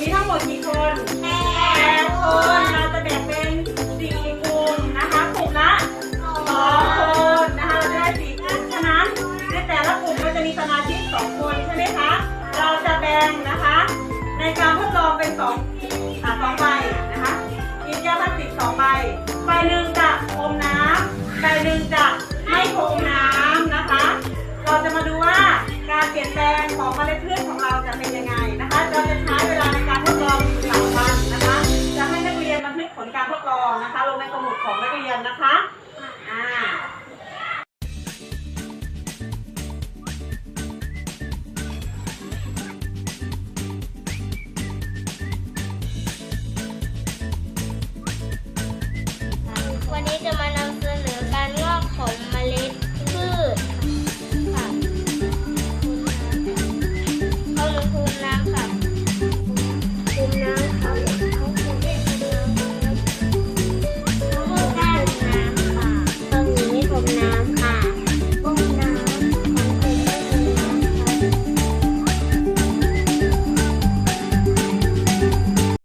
มีทั้งหมดกี่คนแปดคน เราจะแบ่งเป็นสี่กลุ่มนะคะกลุ่มละสองคนนะคะเราได้สี่ท่าฉะนั้นในแต่ละกลุ่มก็จะมีสมาชิกสองคนใช่ไหมคะ เราจะแบ่งนะคะ ในการทดลองเป็นสองอ่าสองใบนะคะกินยาพลาสติกสองใบ ใบหนึ่งจะอมน้ำใบหนึ่งจะ สมุดของนักเรียนนะคะ